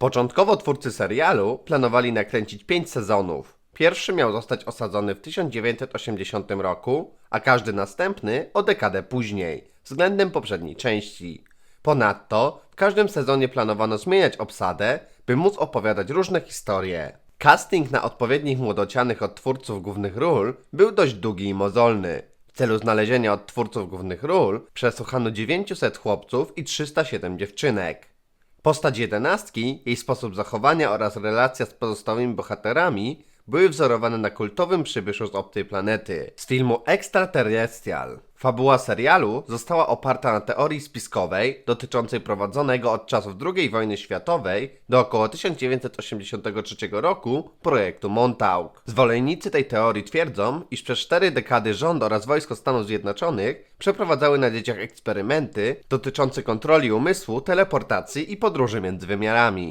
Początkowo twórcy serialu planowali nakręcić 5 sezonów. Pierwszy miał zostać osadzony w 1980 roku, a każdy następny o dekadę później, względem poprzedniej części. Ponadto w każdym sezonie planowano zmieniać obsadę, by móc opowiadać różne historie. Casting na odpowiednich młodocianych od twórców głównych ról był dość długi i mozolny. W celu znalezienia od twórców głównych ról przesłuchano 900 chłopców i 307 dziewczynek. Postać jedenastki, jej sposób zachowania oraz relacja z pozostałymi bohaterami były wzorowane na kultowym przybyszu z obcej planety z filmu Extraterrestrial. Fabuła serialu została oparta na teorii spiskowej dotyczącej prowadzonego od czasów II wojny światowej do około 1983 roku projektu Montauk. Zwolennicy tej teorii twierdzą, iż przez cztery dekady rząd oraz wojsko Stanów Zjednoczonych przeprowadzały na dzieciach eksperymenty dotyczące kontroli umysłu, teleportacji i podróży między wymiarami.